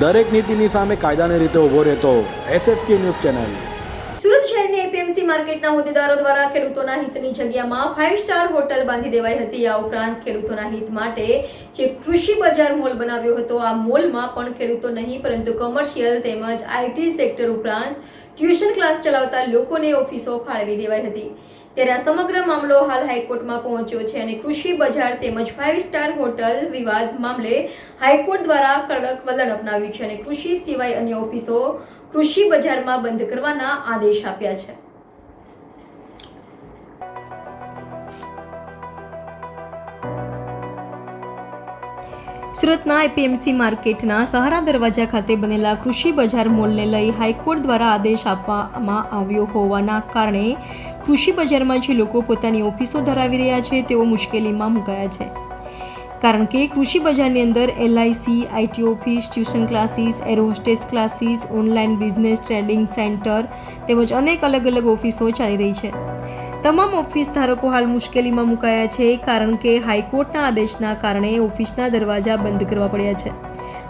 દરેક નીતિની સામે કાયદાની રીતે ઊભો રહેતો એસએસકે ન્યૂઝ ચેનલ. સુરત શહેરની એપીએમસી માર્કેટના હોદ્દેદારો દ્વારા ખેડૂતોના હિતની જગ્યામાં ફાઇવ સ્ટાર હોટલ બાંધી દેવાઈ હતી. આ ઉપરાંત ખેડૂતોના હિત માટે જે કૃષિ બજાર મોલ બનાવ્યો હતો, આ મોલમાં પણ ખેડૂતો નહીં, પરંતુ કોમર્શિયલ તેમજ આઈટી સેક્ટર ઉપરાંત ટ્યુશન ક્લાસ ચલાવતા લોકોને ઓફિસો ફાળવી દેવાઈ હતી. ત્યારે આ સમગ્ર મામલો હાલ હાઈકોર્ટમાં પહોંચ્યો છે અને કૃષિ બજાર તેમજ ફાઇવ સ્ટાર હોટલ વિવાદ મામલે હાઈકોર્ટ દ્વારા કડક વલણ અપનાવ્યું છે અને કૃષિ સિવાય અન્ય ઓફિસો કૃષિ બજારમાં બંધ કરવાના આદેશ આપ્યા છે. સુરતના એપીએમસી માર્કેટના સહારા દરવાજા ખાતે બનેલા કૃષિ બજાર મોલને લઈ હાઈકોર્ટ દ્વારા આદેશ આપવામાં આવ્યો હોવાના કારણે કૃષિ બજારમાં જે લોકો પોતાની ઓફિસો ધરાવી રહ્યા છે, તેઓ મુશ્કેલીમાં મુકાયા છે. કારણ કે કૃષિ બજારની અંદર LIC IT office, tuition classes air hostess classes, online business trading centre તેમજ અનેક અલગ અલગ ઓફિસો ચાલી રહી છે. તમામ ઓફિસ ધારકો હાલ મુશ્કેલીમાં મુકાયા છે, કારણ કે હાઈકોર્ટના આદેશના કારણે ઓફિસના દરવાજા બંધ કરવા પડ્યા છે.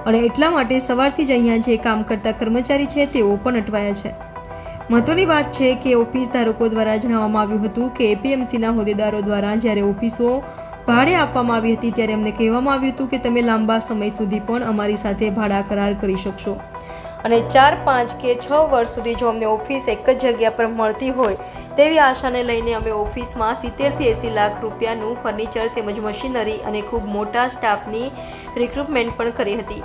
અને એટલા માટે સવારથી જ અહીંયા જે કામ કરતા કર્મચારી છે, તેઓ પણ અટવાયા છે. મહત્વની વાત છે કે ઓફિસ ધારકો દ્વારા જણાવવામાં આવ્યું હતું કે એપીએમસીના હોદ્દેદારો દ્વારા જ્યારે ઓફિસો ભાડે આપવામાં આવી હતી, ત્યારે અમને કહેવામાં આવ્યું હતું કે તમે લાંબા સમય સુધી પણ અમારી સાથે ભાડા કરાર કરી શકશો. અને ચાર પાંચ કે છ વર્ષ સુધી જો અમને ઓફિસ એક જ જગ્યા પર મળતી હોય તેવી આશાને લઈને અમે ઓફિસમાં સિત્તેરથી એંસી લાખ રૂપિયાનું ફર્નિચર તેમજ મશીનરી અને ખૂબ મોટા સ્ટાફની રિક્રુટમેન્ટ પણ કરી હતી.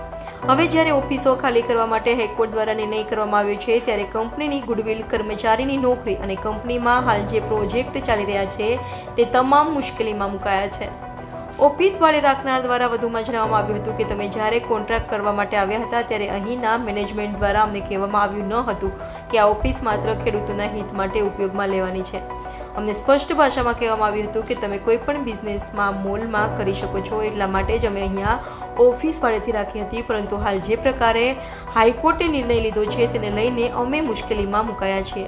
હવે જ્યારે ઓફિસો ખાલી કરવા માટે હાઈકોર્ટ દ્વારા નિર્ણય કરવામાં આવ્યો છે, ત્યારે કંપનીની ગુડવિલ કર્મચારીની નોકરી અને કંપનીમાં હાલ જે પ્રોજેક્ટ ચાલી રહ્યા છે, તે તમામ મુશ્કેલીમાં મુકાયા છે. ઓફિસ ભાડે રાખનાર દ્વારા વધુમાં જણાવવામાં આવ્યું હતું કે તમે જ્યારે કોન્ટ્રાક્ટ કરવા માટે આવ્યા હતા ત્યારે અહીંના મેનેજમેન્ટ દ્વારા અમને કહેવામાં આવ્યું ન હતું કે આ ઓફિસ માત્ર ખેડૂતોના હિત માટે ઉપયોગમાં લેવાની છે. અમને સ્પષ્ટ ભાષામાં કહેવામાં આવ્યું હતું કે તમે કોઈ પણ બિઝનેસમાં મોલમાં કરી શકો છો એટલા માટે જ અમે અહીંયા ઓફિસ ભાડેથી રાખી હતી, પરંતુ હાલ જે પ્રકારે હાઈકોર્ટે નિર્ણય લીધો છે તેને લઈને અમે મુશ્કેલીમાં મુકાયા છીએ.